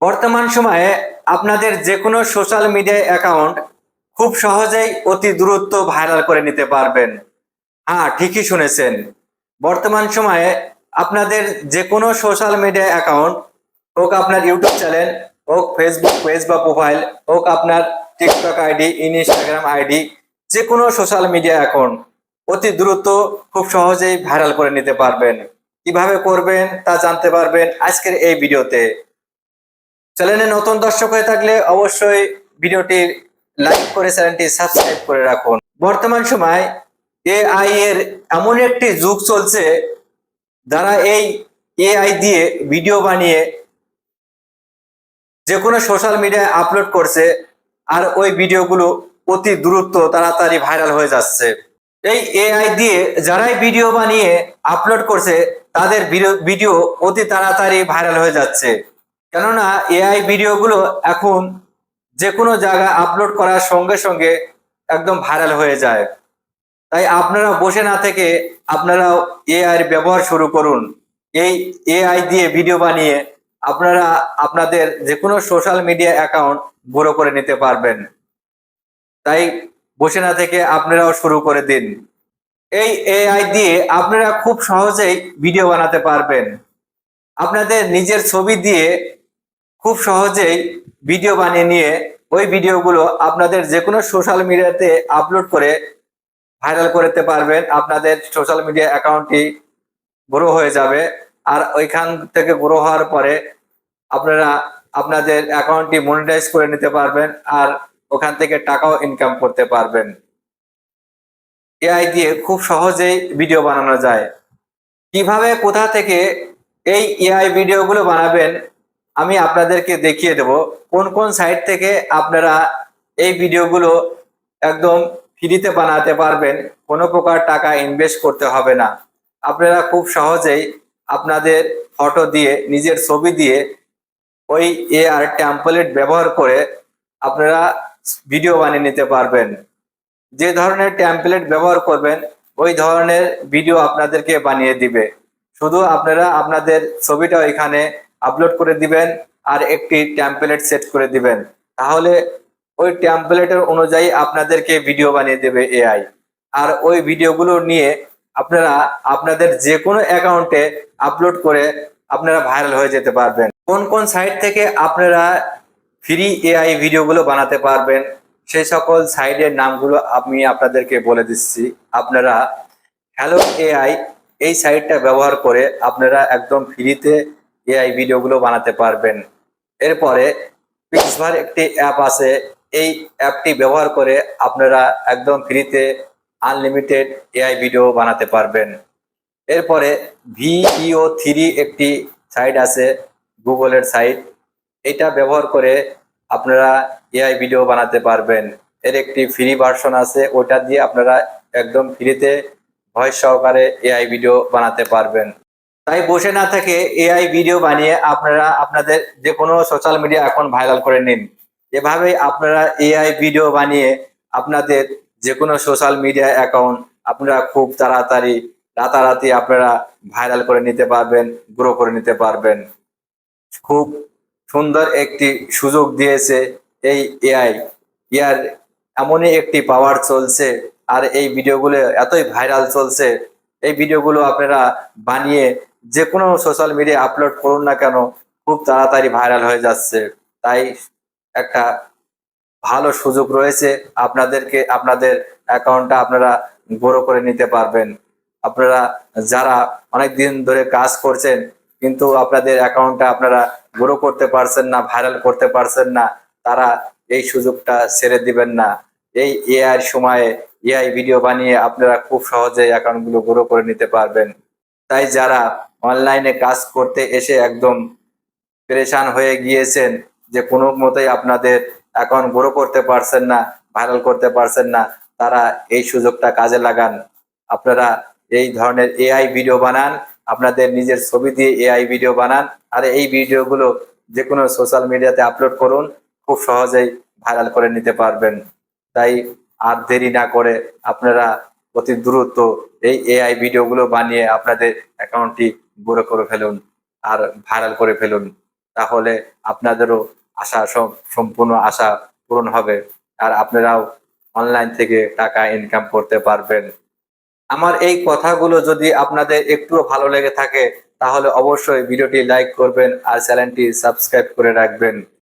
বর্তমান সময়ে আপনাদের যে কোনো সোশ্যাল মিডিয়া অ্যাকাউন্ট খুব সহজেই অতি দ্রুত ভাইরাল করে নিতে পারবেন। হ্যাঁ ঠিকই শুনেছেন। বর্তমান সময়ে আপনাদের যে কোনো সোশ্যাল মিডিয়া অ্যাকাউন্ট হোক আপনার ইউটিউব চ্যানেল হোক ফেসবুক পেজ বা প্রোফাইল হোক আপনার টিকটক আইডি ইনস্টাগ্রাম আইডি যে কোনো সোশ্যাল মিডিয়া অ্যাকাউন্ট অতি দ্রুত খুব সহজেই ভাইরাল করে নিতে পারবেন। কীভাবে করবেন তা জানতে পারবেন আজকের এই ভিডিওতে। চ্যানেলে নতুন দর্শক হয়ে থাকলে অবশ্যই ভিডিওটি লাইক করে চ্যানেলটি সাবস্ক্রাইব করে রাখুন। বর্তমান সময় এআই এর এমন একটি যুগ চলছে, যারা এই এআই দিয়ে ভিডিও বানিয়ে যে কোনো সোশ্যাল মিডিয়ায় আপলোড করছে আর ওই ভিডিওগুলো অতি দ্রুত তাড়াতাড়ি ভাইরাল হয়ে যাচ্ছে। এই এআই দিয়ে যারাই ভিডিও বানিয়ে আপলোড করছে, তাদের ভিডিও- অতি তাড়াতাড়ি ভাইরাল হয়ে যাচ্ছে। কেননা এআই ভিডিওগুলো এখন যে কোনো জায়গায় আপলোড করার সঙ্গে সঙ্গে একদম ভাইরাল হয়ে যায়। তাই আপনারা বসে না থেকে আপনারাও এআই ব্যবহার শুরু করুন। এই এআই দিয়ে ভিডিও বানিয়ে আপনারা আপনাদের যে কোনো সোশ্যাল মিডিয়া অ্যাকাউন্ট বড় করে নিতে পারবেন। তাই বসে না থেকে আপনারাও শুরু করে দিন। এই এআই দিয়ে আপনারা খুব সহজেই ভিডিও বানাতে পারবেন। আপনাদের নিজের ছবি দিয়ে খুব সহজেই ভিডিও বানিয়ে নিয়ে ওই ভিডিওগুলো আপনাদের যে কোনো সোশ্যাল মিডিয়াতে আপলোড করে ভাইরাল করতে পারবেন। আপনাদের সোশ্যাল মিডিয়া অ্যাকাউন্টটি গ্রো হয়ে যাবে। আর ওইখান থেকে গ্রো হওয়ার পরে আপনারা আপনাদের অ্যাকাউন্টটি মনিটাইজ করে নিতে পারবেন আর ওখান থেকে টাকাও ইনকাম করতে পারবেন। এআই দিয়ে খুব সহজেই ভিডিও বানানো যায়। কীভাবে, কোথা থেকে এই এআই ভিডিওগুলো বানাবেন আমি আপনাদেরকে দেখিয়ে দেব কোন কোন সাইট থেকে আপনারা এই ভিডিওগুলো একদম ফ্রিতে বানাতে পারবেন। কোনো প্রকার টাকা ইনভেস্ট করতে হবে না। আপনারা খুব সহজেই আপনাদের ফটো দিয়ে, নিজের ছবি দিয়ে ওই এ আর টেম্পলেট ব্যবহার করে আপনারা ভিডিও বানিয়ে নিতে পারবেন। যে ধরনের টেমপ্লেট ব্যবহার করবেন, ওই ধরনের ভিডিও আপনাদেরকে বানিয়ে দিবে। শুধু আপনারা আপনাদের ছবিটা এখানে আপলোড করে দিবেন আর একটি টেমপ্লেট সেট করে দিবেন। তাহলে ওই টেমপ্লেটের অনুযায়ী আপনাদেরকে ভিডিও বানিয়ে দেবে এআই আর ওই ভিডিওগুলো নিয়ে আপনারা আপনাদের যে কোনো অ্যাকাউন্টে আপলোড করে আপনারা ভাইরাল হয়ে যেতে পারবেন। কোন কোন সাইট থেকে আপনারা ফ্রি এআই ভিডিওগুলো বানাতে পারবেন, সেই সকল সাইটের নামগুলো আমি আপনাদেরকে বলে দিচ্ছি। আপনারা হ্যালো এআই এই সাইটটা ব্যবহার করে আপনারা একদম ফ্রিতে এআই ভিডিওগুলো বানাতে পারবেন। এরপরে পিক্সভার একটি অ্যাপ আছে। এই অ্যাপটি ব্যবহার করে আপনারা একদম ফ্রিতে আনলিমিটেড এআই ভিডিও বানাতে পারবেন। এরপরে ভিইও থ্রি একটি সাইট আছে গুগলের সাইট এটা ব্যবহার করে আপনারা এআই ভিডিও বানাতে পারবেন। এর একটি ফ্রি ভার্সন আছে, ওটা দিয়ে আপনারা একদম ফ্রিতে ভয়েস সহকারে এআই ভিডিও বানাতে পারবেন। তাই বসে না থেকে এআই ভিডিও বানিয়ে আপনারা আপনাদের যে কোনো সোশ্যাল মিডিয়া এখন ভাইরাল করে নিন। এভাবেই আপনারা এআই ভিডিও বানিয়ে আপনাদের যে কোনো সোশ্যাল মিডিয়া অ্যাকাউন্ট আপনারা খুব তাড়াতাড়ি, রাতারাতি আপনারা ভাইরাল করে নিতে পারবেন গ্রো করে নিতে পারবেন। খুব সুন্দর একটি সুযোগ দিয়েছে এই এআই ইয়ার এমনই একটি পাওয়ার চলছে আর এই ভিডিওগুলো এতই ভাইরাল চলছে, এই ভিডিওগুলো আপনারা বানিয়ে যে কোনো সোশ্যাল মিডিয়া আপলোড করুন না কেন, খুব তাড়াতাড়ি ভাইরাল হয়ে যাচ্ছে। তাই একটা ভালো সুযোগ রয়েছে আপনাদেরকে, আপনাদের অ্যাকাউন্টটা আপনারা গ্রো করে নিতে পারবেন। আপনারা যারা অনেক দিন ধরে কাজ করছেন, কিন্তু আপনাদের অ্যাকাউন্টটা আপনারা গ্রো করতে পারছেন না ভাইরাল করতে পারছেন না, তারা এই সুযোগটা ছেড়ে দিবেন না। এই এআই সময়ে এআই ভিডিও বানিয়ে আপনারা খুব সহজে অ্যাকাউন্টগুলো গ্রো করে নিতে পারবেন। তাই যারা অনলাইনে কাজ করতে এসে একদম পেরেশান হয়ে গিয়েছেন যে কোনো মতেই আপনাদের অ্যাকাউন্ট গ্রো করতে পারছেন না ভাইরাল করতে পারছেন না, তারা এই সুযোগটা কাজে লাগান। আপনারা এই ধরনের এআই ভিডিও বানান, আপনাদের নিজের ছবি দিয়ে এআই ভিডিও বানান, আর এই ভিডিওগুলো যে কোনো সোশ্যাল মিডিয়াতে আপলোড করুন, খুব সহজেই ভাইরাল করে নিতে পারবেন। তাই আর দেরি না করে আপনারা অতি দ্রুত এই এআই ভিডিওগুলো বানিয়ে আপনাদের অ্যাকাউন্টটি বড় করে ফেলুন আর ভাইরাল করে ফেলুন, তাহলে আপনাদেরও আশা সম- সম্পূর্ণ আশা পূরণ হবে আর আপনারাও অনলাইন থেকে টাকা ইনকাম করতে পারবেন। আমার এই কথাগুলো যদি আপনাদের একটুও ভালো লেগে থাকে, তাহলে অবশ্যই ভিডিওটি লাইক করবেন আর চ্যানেলটি সাবস্ক্রাইব করে রাখবেন।